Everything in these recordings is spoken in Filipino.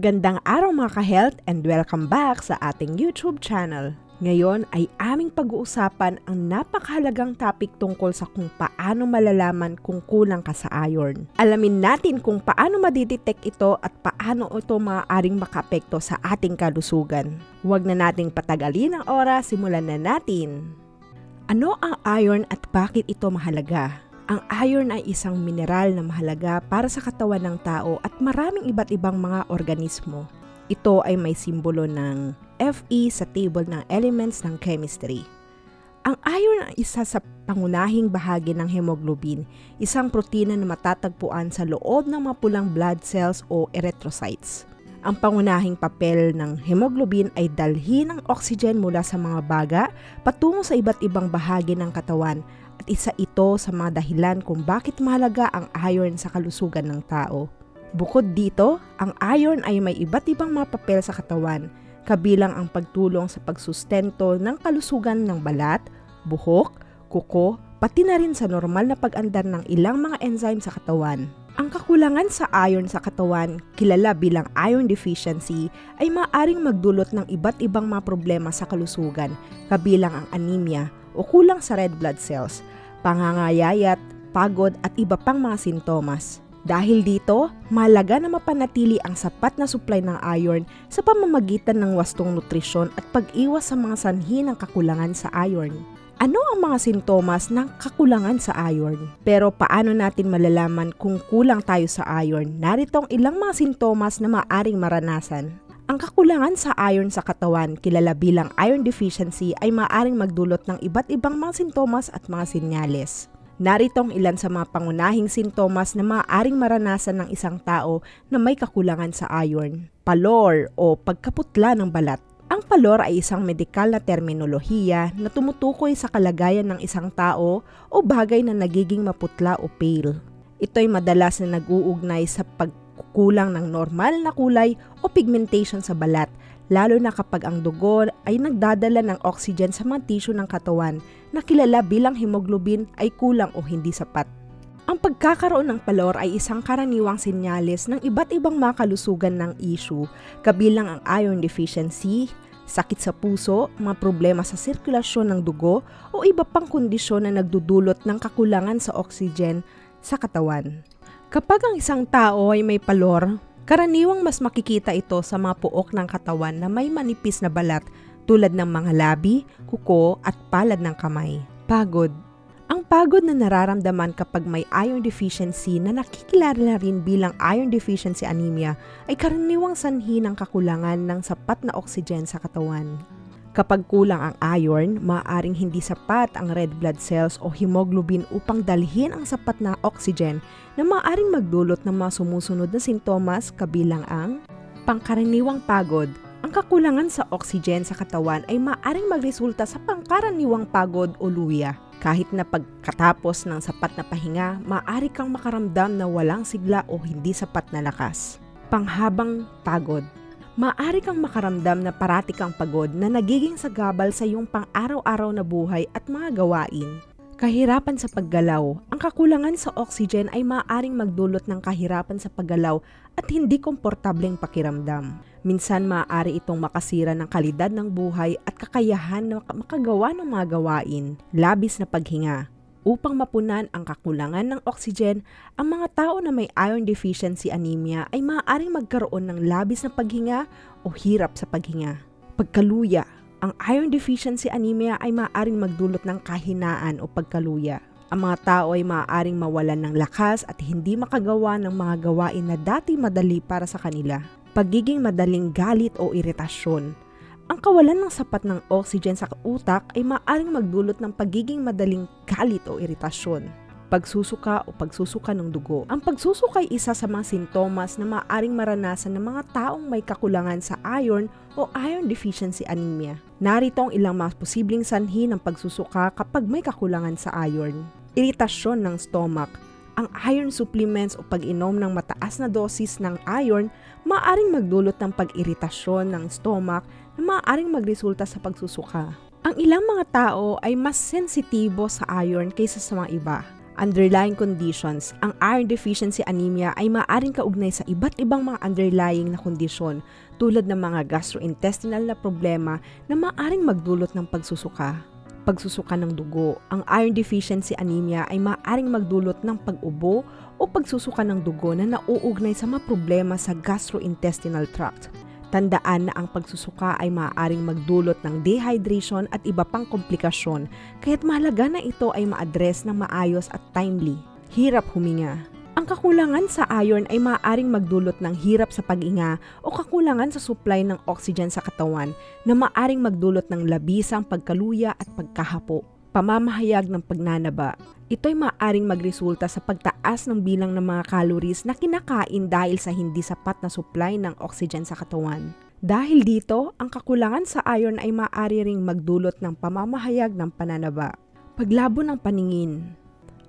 Magandang araw mga ka-health and welcome back sa ating YouTube channel. Ngayon ay aming pag-uusapan ang napakahalagang topic tungkol sa kung paano malalaman kung kulang ka sa iron. Alamin natin kung paano madidetect ito at paano ito maaaring makaapekto sa ating kalusugan. Huwag na nating patagalin ang oras, simulan na natin. Ano ang iron at bakit ito mahalaga? Ang iron ay isang mineral na mahalaga para sa katawan ng tao at maraming iba't ibang mga organismo. Ito ay may simbolo ng Fe sa table ng elements ng chemistry. Ang iron ay isa sa pangunahing bahagi ng hemoglobin, isang protina na matatagpuan sa loob ng mapulang blood cells o erythrocytes. Ang pangunahing papel ng hemoglobin ay dalhin ang oxygen mula sa mga baga patungo sa iba't ibang bahagi ng katawan at isa ito sa mga dahilan kung bakit mahalaga ang iron sa kalusugan ng tao. Bukod dito, ang iron ay may iba't ibang mga papel sa katawan, kabilang ang pagtulong sa pagsustento ng kalusugan ng balat, buhok, kuko, pati na rin sa normal na pag-andar ng ilang mga enzyme sa katawan. Ang kakulangan sa iron sa katawan, kilala bilang iron deficiency, ay maaaring magdulot ng iba't ibang mga problema sa kalusugan, kabilang ang anemia o kulang sa red blood cells, pangangayayat, pagod at iba pang mga sintomas. Dahil dito, mahalaga na mapanatili ang sapat na supply ng iron sa pamamagitan ng wastong nutrisyon at pag-iwas sa mga sanhi ng kakulangan sa iron. Ano ang mga sintomas ng kakulangan sa iron? Pero paano natin malalaman kung kulang tayo sa iron? Narito ang ilang mga sintomas na maaring maranasan. Ang kakulangan sa iron sa katawan, kilala bilang iron deficiency, ay maaaring magdulot ng iba't ibang mga sintomas at mga sinyales. Narito ang ilan sa mga pangunahing sintomas na maaaring maranasan ng isang tao na may kakulangan sa iron. Palor o pagkaputla ng balat. Ang palor ay isang medikal na terminolohiya na tumutukoy sa kalagayan ng isang tao o bagay na nagiging maputla o pale. Ito ay madalas na nag-uugnay sa pagkukulang ng normal na kulay o pigmentation sa balat lalo na kapag ang dugo ay nagdadala ng oxygen sa mga tissue ng katawan na kilala bilang hemoglobin ay kulang o hindi sapat. Ang pagkakaroon ng palor ay isang karaniwang senyales ng iba't ibang mga kalusugan ng issue, kabilang ang iron deficiency, sakit sa puso, mga problema sa sirkulasyon ng dugo o iba pang kondisyon na nagdudulot ng kakulangan sa oxygen sa katawan. Kapag ang isang tao ay may palor, Karaniwang mas makikita ito sa mga puok ng katawan na may manipis na balat tulad ng mga labi, kuko at palad ng kamay. Pagod. Ang pagod na nararamdaman kapag may iron deficiency na nakikilala na rin bilang iron deficiency anemia ay karaniwang sanhi ng kakulangan ng sapat na oxygen sa katawan. Kapag kulang ang iron, maaaring hindi sapat ang red blood cells o hemoglobin upang dalhin ang sapat na oxygen na maaaring magdulot ng mga sumusunod na sintomas kabilang ang pangkaraniwang pagod. Ang kakulangan sa oxygen sa katawan ay maaaring magresulta sa pangkaraniwang pagod o luya. Kahit na pagkatapos ng sapat na pahinga, maaari kang makaramdam na walang sigla o hindi sapat na lakas. Panghabang pagod maaari kang makaramdam na parati kang pagod na nagiging sagabal sa iyong pang-araw-araw na buhay at mga gawain. Kahirapan sa paggalaw. Ang kakulangan sa oxygen ay maaaring magdulot ng kahirapan sa paggalaw at hindi komportableng pakiramdam. Minsan maaari itong makasira ng kalidad ng buhay at kakayahan na makagawa ng mga gawain, labis na paghinga, Upang mapunan ang kakulangan ng oxygen, ang mga tao na may iron deficiency anemia ay maaaring magkaroon ng labis na paghinga o hirap sa paghinga. Pagkaluya, ang iron deficiency anemia ay maaaring magdulot ng kahinaan o pagkaluya. Ang mga tao ay maaaring mawalan ng lakas at hindi makagawa ng mga gawain na dati madali para sa kanila. Pagiging madaling galit o iritasyon, ang kawalan ng sapat ng oxygen sa utak ay maaaring magdulot ng pagiging madaling galit o iritasyon, pagsusuka o pagsusuka ng dugo. Ang pagsusuka ay isa sa mga sintomas na maaaring maranasan ng mga taong may kakulangan sa iron o iron deficiency anemia. Narito ang ilang mga posibleng sanhi ng pagsusuka kapag may kakulangan sa iron. Iritasyon ng stomach, ang iron supplements o pag-inom ng mataas na dosis ng iron maaaring magdulot ng pag-iritasyon ng stomach na maaaring magresulta sa pagsusuka. Ang ilang mga tao ay mas sensitibo sa iron kaysa sa mga iba. Underlying conditions. Ang iron deficiency anemia ay maaaring kaugnay sa iba't ibang mga underlying na kondisyon tulad ng mga gastrointestinal na problema na maaaring magdulot ng pagsusuka. Pagsusuka ng dugo. Ang iron deficiency anemia ay maaaring magdulot ng pag-ubo o pagsusuka ng dugo na nauugnay sa mga problema sa gastrointestinal tract. Tandaan na ang pagsusuka ay maaaring magdulot ng dehydration at iba pang komplikasyon, kaya't mahalaga na ito ay ma-address ng maayos at timely. Hirap huminga. Ang kakulangan sa iron ay maaaring magdulot ng hirap sa pag-inga o kakulangan sa supply ng oxygen sa katawan na maaaring magdulot ng labisang pagkaluya at pagkahapo. Pamamahayag ng pagnanaba. Ito'y maaaring magresulta sa pagtaas ng bilang ng mga calories na kinakain dahil sa hindi sapat na supply ng oxygen sa katawan. Dahil dito, ang kakulangan sa iron ay maaari ring magdulot ng pamamahayag ng pananaba. Paglabo ng paningin.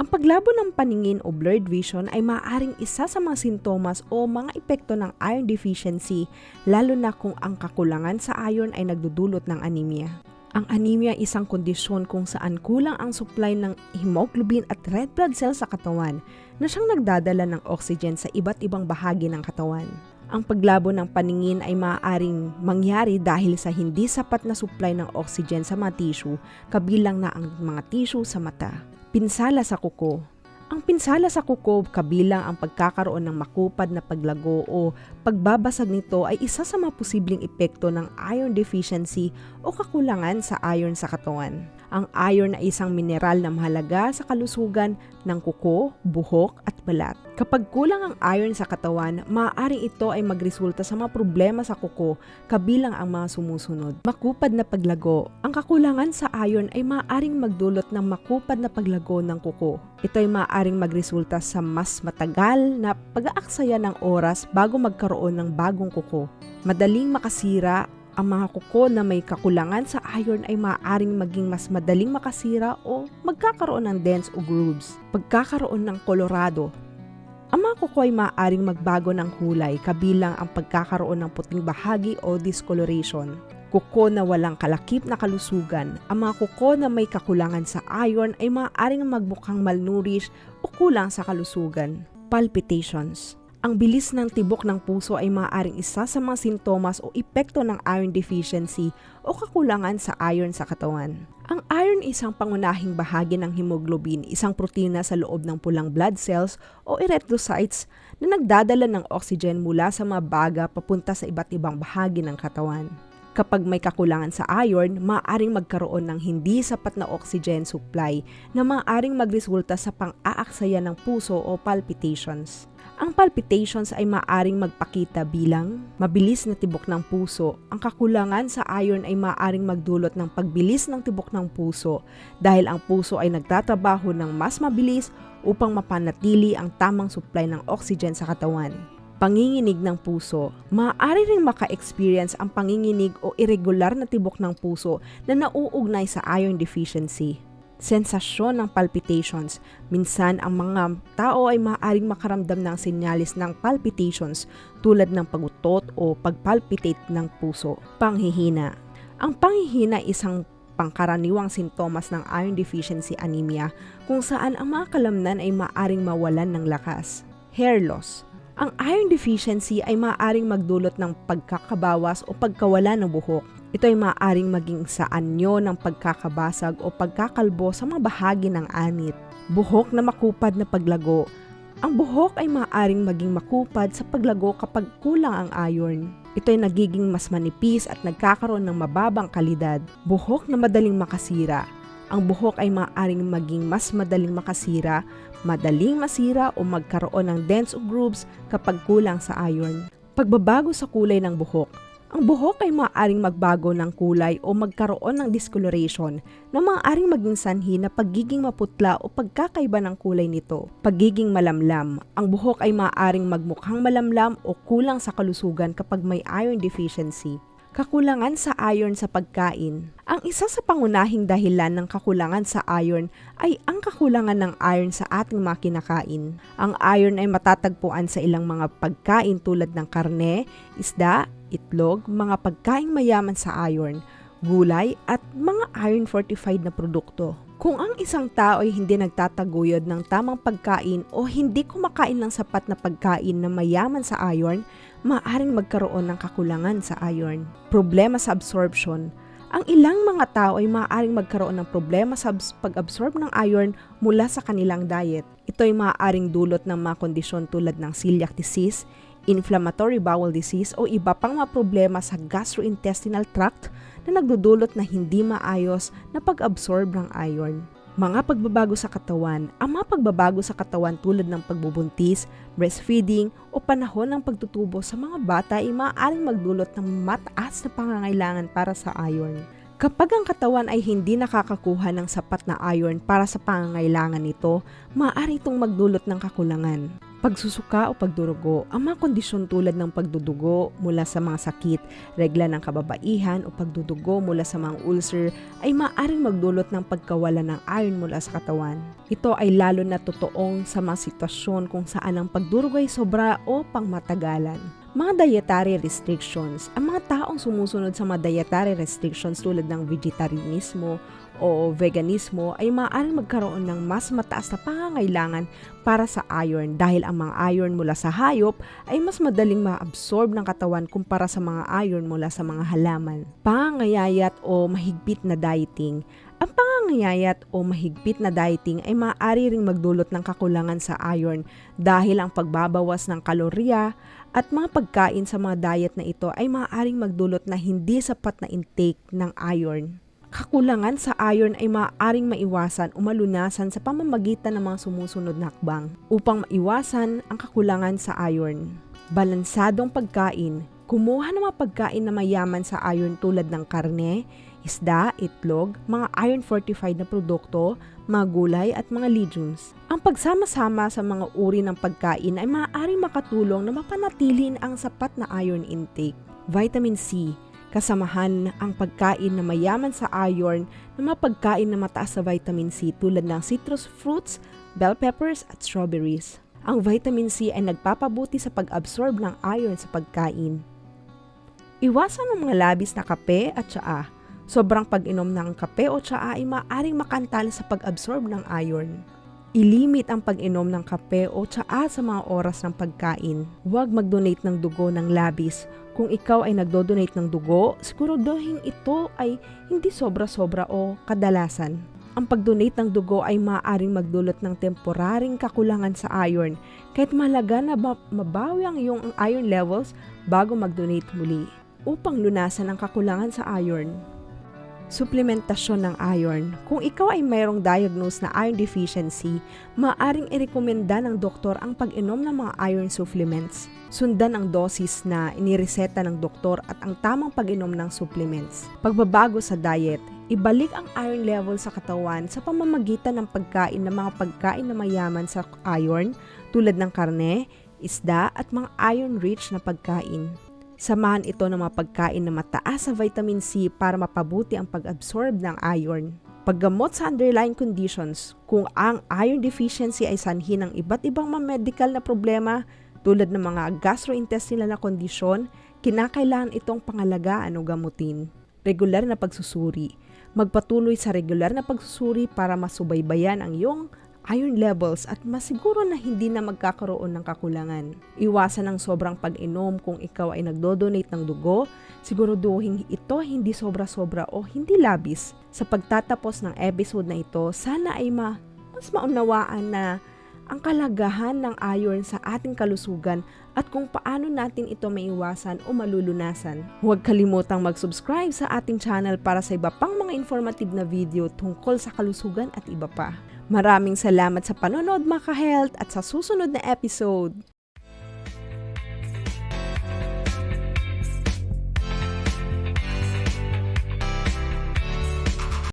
Ang paglabo ng paningin o blurred vision ay maaaring isa sa mga sintomas o mga epekto ng iron deficiency lalo na kung ang kakulangan sa iron ay nagdudulot ng anemia. Ang anemia ay isang kondisyon kung saan kulang ang supply ng hemoglobin at red blood cells sa katawan na siyang nagdadala ng oxygen sa iba't ibang bahagi ng katawan. Ang paglabo ng paningin ay maaaring mangyari dahil sa hindi sapat na supply ng oxygen sa mga tissue, kabilang na ang mga tissue sa mata. Pinsala sa kuko. Ang pinsala sa kuko kabilang ang pagkakaroon ng makupad na paglago o pagbabasag nito ay isa sa mga posibleng epekto ng iron deficiency o kakulangan sa iron sa katawan. Ang iron ay isang mineral na mahalaga sa kalusugan ng kuko, buhok at balat. Kapag kulang ang iron sa katawan, maaaring ito ay magresulta sa mga problema sa kuko kabilang ang mga sumusunod. Makupad na paglago. Ang kakulangan sa iron ay maaaring magdulot ng makupad na paglago ng kuko. Ito ay maaaring magresulta sa mas matagal na pag-aaksaya ng oras bago magkaroon ng bagong kuko. Madaling makasira ang mga kuko na may kakulangan sa iron ay maaaring maging mas madaling makasira o magkakaroon ng dents o grooves. Pagkakaroon ng kolorado. Ang mga kuko ay maaaring magbago ng kulay kabilang ang pagkakaroon ng puting bahagi o discoloration. Kuko na walang kalakip na kalusugan. Ang mga kuko na may kakulangan sa iron ay maaaring magmukhang malnourished o kulang sa kalusugan. Palpitations. Ang bilis ng tibok ng puso ay maaaring isa sa mga sintomas o epekto ng iron deficiency o kakulangan sa iron sa katawan. Ang iron ay isang pangunahing bahagi ng hemoglobin, isang protina sa loob ng pulang blood cells o erythrocytes na nagdadala ng oxygen mula sa mga baga papunta sa iba't ibang bahagi ng katawan. Kapag may kakulangan sa iron, maaaring magkaroon ng hindi sapat na oxygen supply na maaaring magresulta sa pang-aaksaya ng puso o palpitations. Ang palpitations ay maaring magpakita bilang mabilis na tibok ng puso. Ang kakulangan sa iron ay maaring magdulot ng pagbilis ng tibok ng puso dahil ang puso ay nagtatrabaho ng mas mabilis upang mapanatili ang tamang supply ng oxygen sa katawan. Panginginig ng puso. Maaari ring maka-experience ang panginginig o irregular na tibok ng puso na nauugnay sa iron deficiency sensasyon ng palpitations. Minsan, ang mga tao ay maaaring makaramdam ng sinyalis ng palpitations tulad ng pagutot o pagpalpitate ng puso. Panghihina. Ang panghihina ay isang pangkaraniwang sintomas ng iron deficiency anemia kung saan ang mga kalamnan ay maaring mawalan ng lakas. Hair loss. Ang iron deficiency ay maaaring magdulot ng pagkakabawas o pagkawala ng buhok. Ito ay maaaring maging sa anyo ng pagkakabasag o pagkakalbo sa mga bahagi ng anit. Buhok na makupad na paglago. Ang buhok ay maaaring maging makupad sa paglago kapag kulang ang iron. Ito ay nagiging mas manipis at nagkakaroon ng mababang kalidad. Buhok na madaling makasira. Ang buhok ay maaaring maging mas madaling makasira, madaling masira o magkaroon ng dents o grooves kapag kulang sa iron. Pagbabago sa kulay ng buhok. Ang buhok ay maaaring magbago ng kulay o magkaroon ng discoloration na maaaring maging sanhi na pagiging maputla o pagkakaiba ng kulay nito. Pagiging malamlam. Ang buhok ay maaaring magmukhang malamlam o kulang sa kalusugan kapag may iron deficiency kakulangan sa iron sa pagkain. Ang isa sa pangunahing dahilan ng kakulangan sa iron ay ang kakulangan ng iron sa ating mga kinakain. Ang iron ay matatagpuan sa ilang mga pagkain tulad ng karne, isda, itlog, mga pagkaing mayaman sa iron, gulay at mga iron fortified na produkto. Kung ang isang tao ay hindi nagtataguyod ng tamang pagkain o hindi kumakain ng sapat na pagkain na mayaman sa iron, maaaring magkaroon ng kakulangan sa iron. Problema sa absorption. Ang ilang mga tao ay maaaring magkaroon ng problema sa abs- pag-absorb ng iron mula sa kanilang diet. Ito ay maaaring dulot ng mga kondisyon tulad ng celiac disease, inflammatory bowel disease o iba pang mga problema sa gastrointestinal tract na nagdudulot na hindi maayos na pag-absorb ng iron. Mga pagbabago sa katawan, ang mga pagbabago sa katawan tulad ng pagbubuntis, breastfeeding o panahon ng pagtutubo sa mga bata ay maaaring magdulot ng mataas na pangangailangan para sa iron. Kapag ang katawan ay hindi nakakakuha ng sapat na iron para sa pangangailangan nito, maaari itong magdulot ng kakulangan. Pagsusuka o pagdurugo, ang mga kondisyon tulad ng pagdudugo mula sa mga sakit, regla ng kababaihan o pagdudugo mula sa mga ulcer ay maaaring magdulot ng pagkawala ng iron mula sa katawan. Ito ay lalo na totoong sa mga sitwasyon kung saan ang pagdurugo ay sobra o pangmatagalan. Mga dietary restrictions. Ang mga taong sumusunod sa mga dietary restrictions tulad ng vegetarianismo o veganismo ay maaaring magkaroon ng mas mataas na pangangailangan para sa iron dahil ang mga iron mula sa hayop ay mas madaling ma-absorb ng katawan kumpara sa mga iron mula sa mga halaman. Pangangayayat o mahigpit na dieting ang pangangayayat o mahigpit na dieting ay maaari ring magdulot ng kakulangan sa iron dahil ang pagbabawas ng kalorya at mga pagkain sa mga diet na ito ay maaaring magdulot na hindi sapat na intake ng iron. Kakulangan sa iron ay maaaring maiwasan o malunasan sa pamamagitan ng mga sumusunod na hakbang upang maiwasan ang kakulangan sa iron. Balansadong pagkain. Kumuha ng mga pagkain na mayaman sa iron tulad ng karne, isda, itlog, mga iron-fortified na produkto, mga gulay at mga legumes. Ang pagsama-sama sa mga uri ng pagkain ay maaaring makatulong na mapanatiliin ang sapat na iron intake. Vitamin C Kasamahan ang pagkain na mayaman sa iron ng mga pagkain na mataas sa vitamin C tulad ng citrus fruits, bell peppers at strawberries. Ang vitamin C ay nagpapabuti sa pag-absorb ng iron sa pagkain. Iwasan ang mga labis na kape at tsaa. Sobrang pag-inom ng kape o tsaa ay maaaring makantala sa pag-absorb ng iron. Ilimit ang pag-inom ng kape o tsaa sa mga oras ng pagkain. Huwag mag-donate ng dugo ng labis. Kung ikaw ay nagdo-donate ng dugo, siguraduhin ito ay hindi sobra-sobra o kadalasan. Ang pag-donate ng dugo ay maaaring magdulot ng temporaring kakulangan sa iron, kahit mahalaga na mabawi ang iyong iron levels bago mag-donate muli upang lunasan ang kakulangan sa iron. Suplementasyon ng iron. Kung ikaw ay mayroong diagnosed na iron deficiency, maaaring irekomenda ng doktor ang pag-inom ng mga iron supplements. Sundan ang dosis na inireseta ng doktor at ang tamang pag-inom ng supplements. Pagbabago sa diet, ibalik ang iron level sa katawan sa pamamagitan ng pagkain ng mga pagkain na mayaman sa iron tulad ng karne, isda at mga iron-rich na pagkain. Samahan ito ng mga pagkain na mataas sa vitamin C para mapabuti ang pag-absorb ng iron. Paggamot sa underlying conditions, kung ang iron deficiency ay sanhi ng iba't ibang mga medical na problema tulad ng mga gastrointestinal na kondisyon, kinakailangan itong pangalagaan o gamutin. Regular na pagsusuri. Magpatuloy sa regular na pagsusuri para masubaybayan ang iyong iron levels at masiguro na hindi na magkakaroon ng kakulangan. Iwasan ang sobrang pag-inom kung ikaw ay nagdo-donate ng dugo, siguraduhin ito hindi sobra-sobra o hindi labis. Sa pagtatapos ng episode na ito, sana ay ma mas maunawaan na ang kalagahan ng iron sa ating kalusugan at kung paano natin ito maiwasan o malulunasan. Huwag kalimutang mag-subscribe sa ating channel para sa iba pang mga informative na video tungkol sa kalusugan at iba pa. Maraming salamat sa panonood mga ka-health at sa susunod na episode.